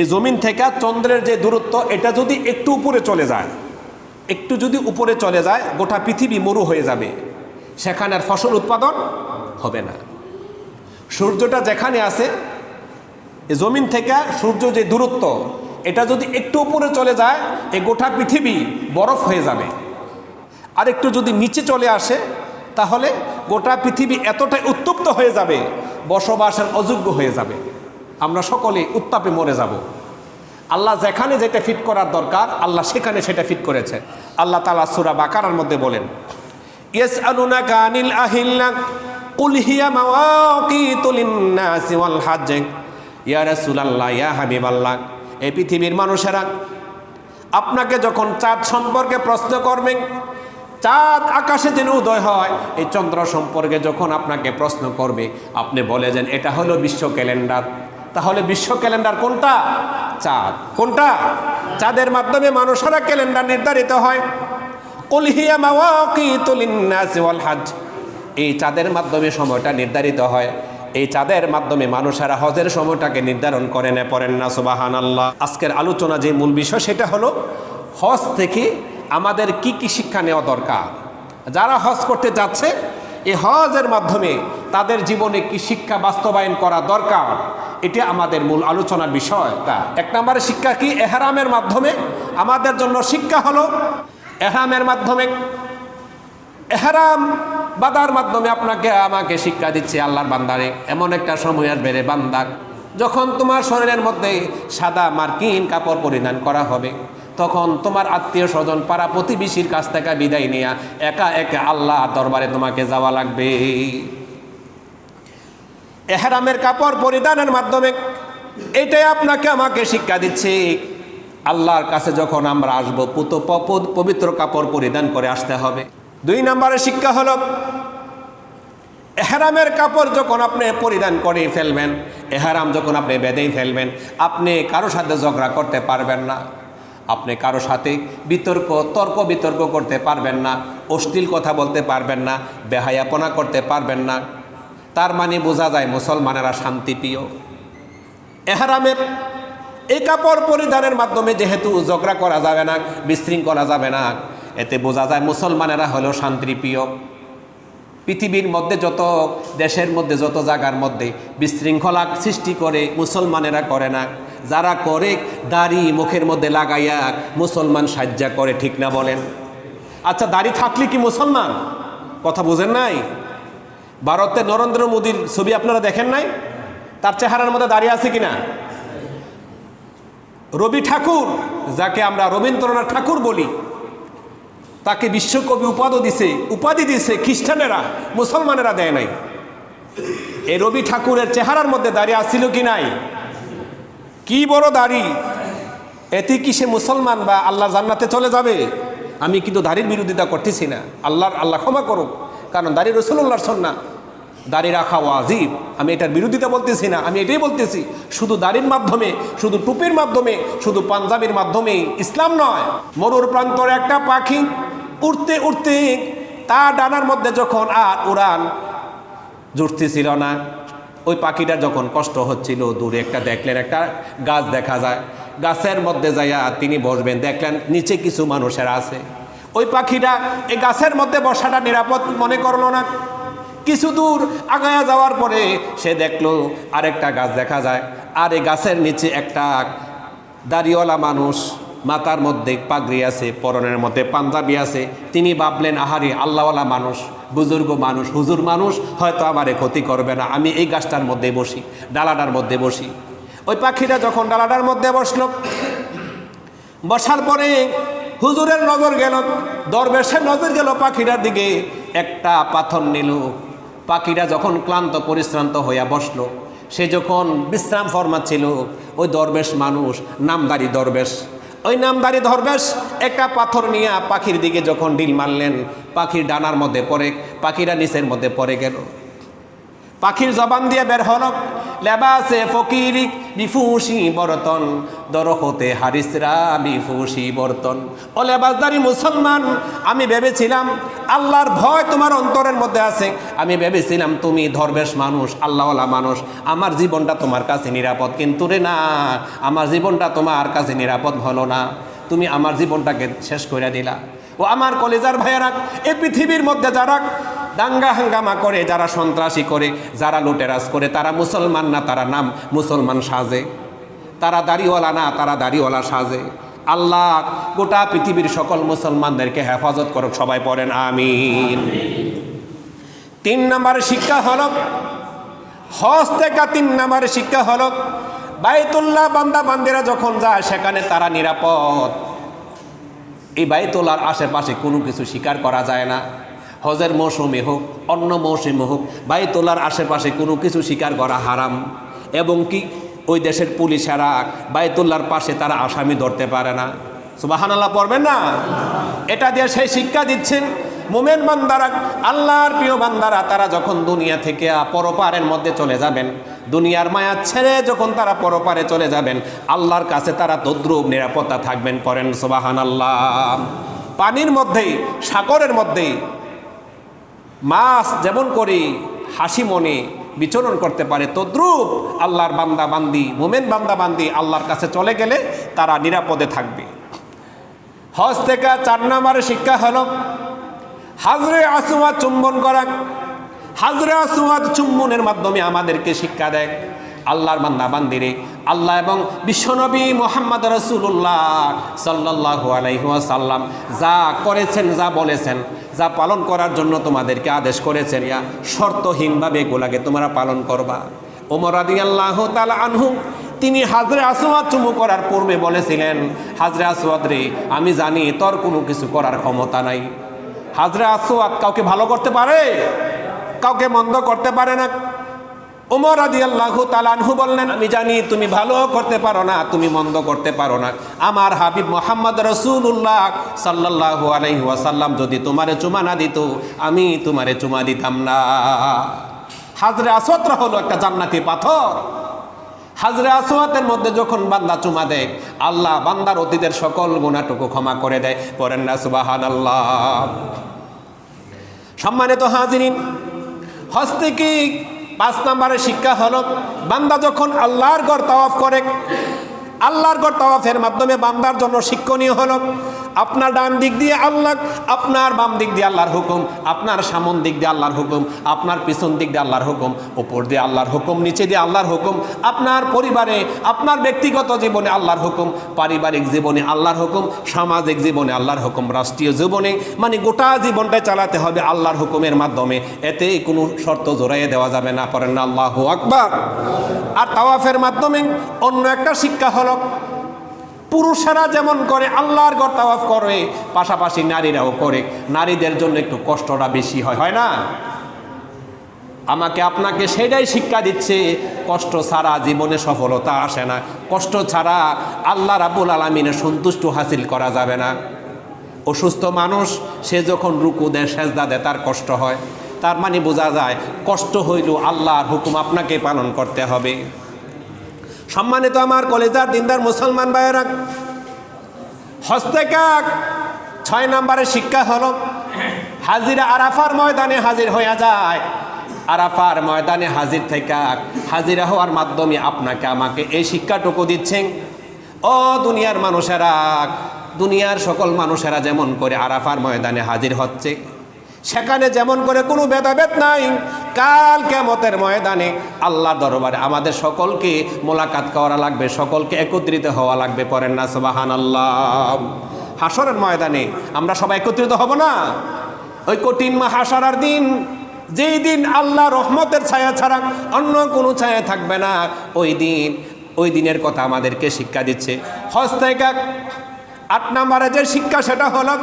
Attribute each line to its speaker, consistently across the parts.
Speaker 1: এই জমিন থেকে চন্দ্রের যে দূরত্ব, এটা যদি একটু উপরে চলে যায়, একটু যদি উপরে চলে যায়, গোটা পৃথিবী মরু হয়ে যাবে। সেখানে আর ফসল উৎপাদন হবে না। সূর্যটা যেখানে আছে জমিন থেকে সূর্য যে দূরত্ব, এটা যদি একটু উপরে চলে যায়, এ গোটা পৃথিবী বরফ হয়ে যাবে। আর একটু যদি নিচে চলে আসে, তাহলে গোটা পৃথিবী এতটাই উত্তপ্ত হয়ে যাবে, বসবাসের অযোগ্য হয়ে যাবে। আমরা সকলে উত্তাপে মরে যাব। আল্লাহ যেখানে যেটা ফিট করার দরকার, আল্লাহ সেখানে সেটা ফিট করেছে। আল্লাহ তালা সুরা বাকারার মধ্যে বলেন কানিল কুলহিয়া ইয়া এই পৃথিবীর মানুষেরা, আপনাকে যখন চাঁদ সম্পর্কে প্রশ্ন করবেন চাঁদ আকাশে যেন উদয় হয়, এই চন্দ্র সম্পর্কে যখন আপনাকে প্রশ্ন করবে, আপনি বলে যেন, এটা হলো বিশ্ব ক্যালেন্ডার। তাহলে বিশ্ব ক্যালেন্ডার কোনটা? চাঁদ। কোনটা? চাঁদের মাধ্যমে মানুষেরা ক্যালেন্ডার নির্ধারিত হয়। হজ। এই চাঁদের মাধ্যমে সময়টা নির্ধারিত হয়। এই চাঁদের মাধ্যমে মানুষেরা হজের সময়টাকে নির্ধারণ করে নেয় পড়েন না সুবাহান আল্লাহ আজকের আলোচনা যে মূল বিষয়, সেটা হলো হজ থেকে আমাদের কি কি শিক্ষা নেওয়া দরকার? যারা হজ করতে যাচ্ছে, এই হজের মাধ্যমে তাদের জীবনে কি শিক্ষা বাস্তবায়ন করা দরকার? এটা আমাদের মূল আলোচনার বিষয়। তা, এক নম্বরে শিক্ষা কি? এহরামের মাধ্যমে। আমাদের জন্য শিক্ষা হলো এহরামের মাধ্যমে, এহরাম বাদার মাধ্যমে আপনাকে, আমাকে শিক্ষা দিচ্ছে আল্লাহর বান্দারে। এমন একটা সময় আসবে রে বান্দা, যখন তোমার শরীরের মধ্যে সাদা মার্কিন কাপড় পরিধান করা হবে, তখন তোমার আত্মীয় স্বজন পাড়া প্রতিবেশীর কাছ থেকে বিদায় নিয়ে একা একা আল্লাহ দরবারে তোমাকে যাওয়া লাগবে। এহরামের কাপড় পরিধানের মাধ্যমে এটাই আপনাকে আমাকে শিক্ষা দিচ্ছে। আল্লাহর কাছে যখন আমরা আসব, পুত পবিত্র কাপড় পরিধান করে আসতে হবে। দুই নম্বরের শিক্ষা হলো, এহারামের কাপড় যখন আপনি পরিধান করে ফেলবেন, এহারাম যখন আপনি বেঁধেই ফেলবেন, আপনি কারও সাথে ঝগড়া করতে পারবেন না। আপনি কারও সাথে বিতর্ক, তর্ক বিতর্ক করতে পারবেন না, অশ্লীল কথা বলতে পারবেন না, বেহায়াপনা করতে পারবেন না। তার মানে বোঝা যায় মুসলমানেরা শান্তিপ্রিয়। এহারামের এই কাপড় পরিধানের মাধ্যমে যেহেতু ঝগড়া করা যাবে না, বিশৃঙ্খলা যাবে না, এতে বোঝা যায় মুসলমানেরা হলো শান্তিপ্রিয়। পৃথিবীর মধ্যে যত, দেশের মধ্যে যত জায়গার মধ্যে বিশৃঙ্খলা সৃষ্টি করে মুসলমানেরা করে না। যারা করে, দাড়ি মুখের মধ্যে লাগাইয়া মুসলমান সাজ্জা করে, ঠিক না বলেন? আচ্ছা দাড়ি থাকলে কি মুসলমান? কথা বোঝেন নাই? ভারতে নরেন্দ্র মোদীর ছবি আপনারা দেখেন নাই? তার চেহারার মধ্যে দাঁড়িয়ে আছে কিনা? রবি ঠাকুর, যাকে আমরা রবীন্দ্রনাথ ঠাকুর বলি, তাকে বিশ্বকবি উপাধি দিছে উপাধি দিছে খ্রিস্টানেরা, মুসলমানেরা দেয় নাই। এই রবি ঠাকুরের চেহারার মধ্যে দাঁড়িয়ে আসছিল কি নাই? কি বড় দাড়ি? এতে কি সে মুসলমান বা আল্লাহ জান্নাতে চলে যাবে? আমি কিন্তু দাড়ির বিরোধিতা করতেছি না। আল্লাহর, আল্লাহ ক্ষমা করুক। কারণ দাড়ি রসুল্লাহর সন্না দাড়ি রাখা ওয়াজিব। আমি এটার বিরোধিতা বলতেছি না, আমি এটাই বলতেছি, শুধু দাড়ির মাধ্যমে, শুধু টুপির মাধ্যমে, শুধু পাঞ্জাবির মাধ্যমে ইসলাম নয়। মরুর প্রান্তরে একটা পাখি, উড়তে উড়তে তার ডানার মধ্যে যখন আর উড়ান জুটতেছিল না। ওই পাখিটা যখন কষ্ট হচ্ছিল, দূরে একটা দেখলেন, একটা গাছ দেখা যায়। গাছের মধ্যে যাইয়া তিনি বসবেন, দেখলেন নিচে কিছু মানুষের আছে। ওই পাখিটা এই গাছের মধ্যে বসাটা নিরাপদ মনে করল না। কিছু দূর আগায়া যাওয়ার পরে সে দেখল আরেকটা গাছ দেখা যায় আর এই গাছের নিচে একটা দাড়িওয়ালা মানুষ মাথার মধ্যে পাগড়ি আছে, পরনের মধ্যে পাঞ্জাবি আছে। তিনি ভাবলেন, আহারি, আল্লাহওয়ালা মানুষ, বুজুর্গ মানুষ, হুজুর মানুষ, হয়তো আমারে ক্ষতি করবে না। আমি এই গাছটার মধ্যে বসি, ডালাটার মধ্যে বসি। ওই পাখিটা যখন ডালাটার মধ্যে বসল, বসার পরে হুজুরের নজর গেল, দরবেশের নজর গেল পাখিটার দিকে। একটা পাথর নিল। পাখিটা যখন ক্লান্ত, পরিশ্রান্ত হইয়া বসল, সে যখন বিশ্রাম ফরমাচ্ছিল, ওই দরবেশ মানুষ, নামদারি দরবেশ, ওই নামদারি দরবেশ একটা পাথর নিয়ে পাখির দিকে যখন ডিল মারলেন, পাখির ডানার মধ্যে পড়ে, পাখিরা নিচের মধ্যে পড়ে গেল। পাখির জবান দিয়ে বের হলো লেবাসে ফকিরিক বিফুসি বর্তন। দরহতে হারিসরা বিফুসি বর্তন। ও লেবাসদারি মুসলমান, আমি ভেবেছিলাম আল্লাহর ভয় তোমার অন্তরের মধ্যে আছে। আমি ভেবেছিলাম তুমি ধর্মেশ মানুষ, আল্লাহওয়ালা মানুষ। আমার জীবনটা তোমার কাছে নিরাপদ। কিন্তু রে না, আমার জীবনটা তোমার কাছে নিরাপদ হলো না। তুমি আমার জীবনটাকে শেষ করে দিলা। ও আমার কলেজার ভাইয়েরা এই পৃথিবীর মধ্যে যারা দাঙ্গা হাঙ্গামা করে, যারা সন্ত্রাসী করে, যারা লুটেরাজ করে, তারা মুসলমান না, তারা নাম মুসলমান সাজে। তারা দাড়িওয়ালা না, তারা দাড়িওয়ালা সাজে। আল্লাহ গোটা পৃথিবীর সকল মুসলমানদেরকে হেফাজত করুক, সবাই পড়েন, আমিন। তিন নম্বর শিক্ষা হল, হজ থেকে তিন নম্বর শিক্ষা হল, বাইতুল্লাহ বান্দা বান্দিরা যখন যায়, সেখানে তারা নিরাপদ। এই বাইতুল্লার আশেপাশে কোনো কিছু স্বীকার করা যায় না। হজের মৌসুমে হোক, অন্য মৌসুমে হোক বাইতুল্লার আশেপাশে কোনো কিছু স্বীকার করা হারাম। এবং কি ওই দেশের পুলিশেরা বাইতুল্লার পাশে তারা আসামি ধরতে পারে না। সুবাহানাল্লাহ, পড়বেন না? এটা দিয়ে সেই শিক্ষা দিচ্ছেন মোমেন বান্দারা, আল্লাহর প্রিয় বান্দারা, তারা যখন দুনিয়া থেকে পরপারের মধ্যে চলে যাবেন দুনিয়ার মায়া ছেড়ে যখন তারা পরপারে চলে যাবেন, আল্লাহর কাছে তারা তদ্রুপ নিরাপত্তা থাকবেন করেন সুবাহান আল্লাহ পানির মধ্যেই, সাগরের মধ্যেই মাছ যেমন করে, হাসি মনে বিচরণ করতে পারে, তদ্রুপ আল্লাহর বান্দা বান্দি মোমেন বান্দা বান্দি আল্লাহর কাছে চলে গেলে তারা নিরাপদে থাকবে। হজ থেকে চার নম্বরের শিক্ষা হল, হাজরে আসুয়া চুম্বন করা হাজরে আসুয়াদ চুম্বনের মাধ্যমে আমাদেরকে শিক্ষা দেয়। আল্লাহর বান্দা বান্দিরে আল্লাহ এবং বিশ্বনবী মোহাম্মদ রসুল্লাহ সাল্লাহ আলাইসাল্লাম যা করেছেন, যা বলেছেন, যা পালন করার জন্য তোমাদেরকে আদেশ করেছেন, ইয়া শর্তহীনভাবে এগুলাকে তোমরা পালন করবা। ওমর আদি আল্লাহ তালা আনহু, তিনি হাজরে আসওয়াদ চুমু করার পূর্বে বলেছিলেন হাজরে আসওয়াদ রে, আমি জানি তোর কোনো কিছু করার ক্ষমতা নাই। হাজরে আসওয়াদ কাউকে ভালো করতে পারে? কাউকে মন্দ করতে পারে না। ওমর আদি আল্লাহ তালানহু বললেন, আমি জানি তুমি ভালো করতে পারো না, তুমি মন্দ করতে পারো না। আমার হাবিব মোহাম্মদ রসুল্লাহ সাল্লাহ ওয়াসাল্লাম যদি তোমারে চুমা না দিত, আমি তোমারে চুমা দিতাম না। হাজরে আসওয়াদরা হলো একটা জান্নাতি পাথর। হাজরে আসওয়াতের মধ্যে যখন বান্দা চুমা দেয়, আল্লাহ বান্দার অতীতের সকল গুণাটুকু ক্ষমা করে দেয়। পরেন না সুবাহান আল্লাহ সম্মানিত হাজিরিন হজ থেকে পাঁচ নম্বরের শিক্ষা হলো, বান্দা যখন আল্লাহর গড় তাওয়াফ করে, আল্লাহর গড় তাওয়াফের মাধ্যমে বান্দার জন্য শিক্ষণীয় হলো আপনার ডান দিক দিয়ে আল্লাহ, আপনার বাম দিক দিয়ে আল্লাহর হুকুম, আপনার সামন দিক দিয়ে আল্লাহর হুকুম, আপনার পিছন দিক দিয়ে আল্লাহর হুকুম উপর দিয়ে আল্লাহর হুকুম, নিচে দিয়ে আল্লাহর হুকুম, আপনার পরিবারে, আপনার ব্যক্তিগত জীবনে আল্লাহর হুকুম, পারিবারিক জীবনে আল্লাহর হুকুম, সামাজিক জীবনে আল্লাহর হুকুম, রাষ্ট্রীয় জীবনে মানে গোটা জীবনটা চালাতে হবে আল্লাহর হুকুমের মাধ্যমে। এতে কোনো শর্ত জোড়াইয়ে দেওয়া যাবে না পারেন আল্লাহ আকবার। আর তাওয়াফের মাধ্যমে অন্য একটা শিক্ষা হলো পুরুষেরা যেমন করে, আল্লাহর গড় তাওয়াফ করে, পাশাপাশি নারীরাও করে। নারীদের জন্য একটু কষ্টটা বেশি হয় হয় না? আমাকে আপনাকে সেটাই শিক্ষা দিচ্ছে, কষ্ট ছাড়া জীবনে সফলতা আসে না। কষ্ট ছাড়া আল্লাহ রাবুল আলমিনের সন্তুষ্ট হাসিল করা যাবে না। অসুস্থ মানুষ, সে যখন রুকু দেয়, সেজদা দেয়, তার কষ্ট হয়। তার মানে বোঝা যায়, কষ্ট হইল আল্লাহর হুকুম আপনাকে পালন করতে হবে। সম্মানিত আমার কলেজার দিনদার মুসলমান ভাইয়েরা, হস্তেকাক ছয় নম্বরের শিক্ষা হলো, হাজিরা আরাফার ময়দানে হাজির হইয়া যায়। আরাফার ময়দানে হাজির থেকে হাজিরা হওয়ার মাধ্যমে আপনাকে আমাকে এই শিক্ষাটুকু দিচ্ছেন। ও দুনিয়ার মানুষেরা, দুনিয়ার সকল মানুষেরা যেমন করে আরাফার ময়দানে হাজির হচ্ছে সেখানে যেমন করে কোনো ভেদাভেদ নাই। কাল কেমতের ময়দানে আল্লাহ দরবারে আমাদের সকলকে মোলাকাত করা লাগবে, সকলকে একত্রিত হওয়া লাগবে। পরের না সবাহান আল্লাহ হাসরের ময়দানে আমরা সবাই একত্রিত হব না? ওই কঠিন মা হাসরার দিন, যেই দিন আল্লাহ রহমতের ছায়া ছাড়া অন্য কোনো ছায়া থাকবে না। ওই দিন, ওই দিনের কথা আমাদেরকে শিক্ষা দিচ্ছে। থেকে আট নম্বরে যে শিক্ষা, সেটা হলো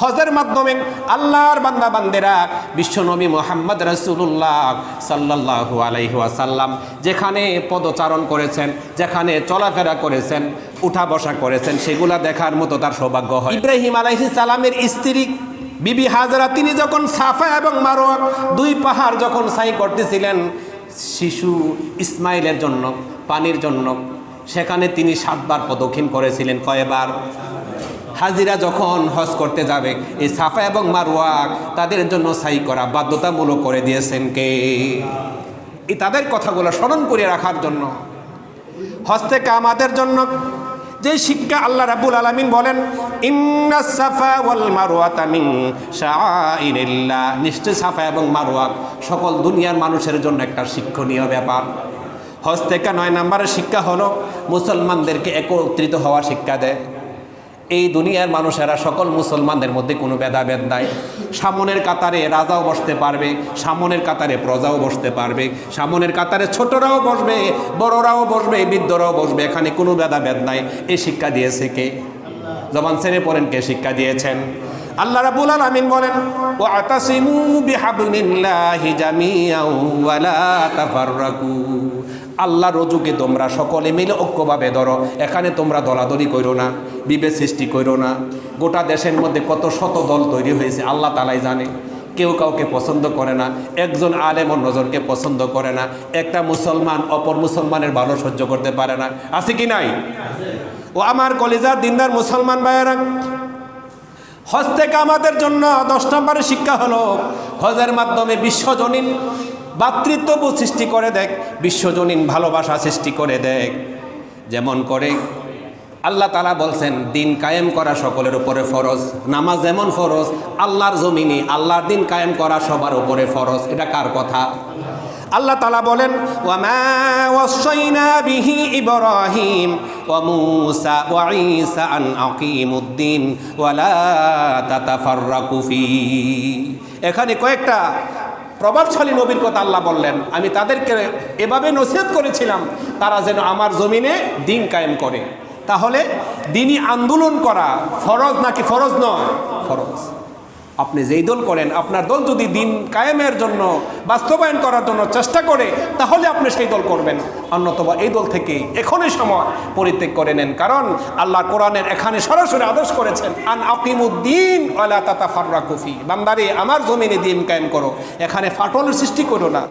Speaker 1: হজের মাধ্যমে আল্লাহর বান্দা বান্দেরা বিশ্বনবী মোহাম্মদ রসুল্লাহ সাল্লাহু আলাইহি আসাল্লাম যেখানে পদচারণ করেছেন, যেখানে চলাফেরা করেছেন, উঠা বসা করেছেন, সেগুলা দেখার মতো তার সৌভাগ্য হয়। ইব্রাহিম আলাইহি সালামের স্ত্রী বিবি হাজরা, তিনি যখন সাফা এবং মারোয়া দুই পাহাড় যখন সাই করতেছিলেন, শিশু ইসমাইলের জন্য, পানির জন্য, সেখানে তিনি সাতবার প্রদক্ষিণ করেছিলেন, কয়বার? হাজিরা যখন হজ করতে যাবে, এই সাফা এবং মারোয়া তাদের জন্য সাই করা বাধ্যতামূলক করে দিয়েছেন কে? এই তাদের কথাগুলো স্মরণ করে রাখার জন্য। হজ থেকে আমাদের জন্য যে শিক্ষা আল্লাহ রাব্বুল আলামিন বলেন নিশ্চয় সাফা এবং মারওয়া সকল দুনিয়ার মানুষের জন্য একটা শিক্ষণীয় ব্যাপার। হজ থেকে নয় নম্বরের শিক্ষা হলো, মুসলমানদেরকে একত্রিত হওয়া শিক্ষা দেয়। এই দুনিয়ার মানুষেরা সকল মুসলমানদের মধ্যে কোনো ভেদাভেদ নাই। সামনের কাতারে রাজাও বসতে পারবে, সামনের কাতারে প্রজাও বসতে পারবে, সামনের কাতারে ছোটরাও বসবে, বড়রাও বসবে, বৃদ্ধরাও বসবে, এখানে কোনো ভেদাভেদ নাই। এই শিক্ষা দিয়েছে কে? জবান ছেড়ে পড়েন, কে শিক্ষা দিয়েছেন? আল্লাহ রাবুল আলামিন বলেন ও আতাসিমু বিহাবলিল্লাহি জামিআও ওয়ালা তাফাররাকু। আল্লাহ রজুকে তোমরা সকলে মিলে ঐক্যভাবে ধরো, এখানে তোমরা দলাদলি করো না, বিভেদ সৃষ্টি করো না। গোটা দেশের মধ্যে কত শত দল তৈরি হয়েছে, আল্লাহ তালাই জানে। কেউ কাউকে পছন্দ করে না, একজন আলেম অন্যজনকে পছন্দ করে না, একটা মুসলমান অপর মুসলমানের ভালো সহ্য করতে পারে না। আছে কি নাই? ও আমার কলেজার দিনদার মুসলমান ভাইয়েরা হজ থেকে আমাদের জন্য দশ নম্বরের শিক্ষা হলো, হজের মাধ্যমে বিশ্বজনীন ভাতৃত্ববোধ সৃষ্টি করে দেখ, বিশ্বজনীন ভালোবাসা সৃষ্টি করে দেখ। যেমন করে, আল্লাহ তালা বলছেন, দিন কায়েম করা সকলের উপরে ফরজ, নামাজ যেমন ফরজ, আল্লাহর জমিনে আল্লাহর দিন কায়েম করা সবার উপরে ফরজ, এটা কার কথা? আল্লাহ তালা বলেন আন ওয়ালা এখানে কয়েকটা প্রভাবশালী নবীর কথা আল্লাহ বললেন। আমি তাদেরকে এভাবে নসিহত করেছিলাম, তারা যেন আমার জমিনে দিন কায়েম করে। তাহলে দিনই আন্দোলন করা ফরজ নাকি ফরজ নয়? ফরজ। আপনি যেই দল করেন, আপনার দল যদি দিন কায়েমের জন্য বাস্তবায়ন করার জন্য চেষ্টা করে, তাহলে আপনি সেই দল করবেন। অন্যতবা এই দল থেকে এখনই সময় পরিত্যাগ করে নেন। কারণ আল্লাহ কোরআনের এখানে সরাসরি আদেশ করেছেন, আন আকিমুদ্দিন আলা তাতা ফাররা কুফি বান্দারে, আমার জমিনে দিন কায়েম করো। এখানে ফাটল সৃষ্টি করো না।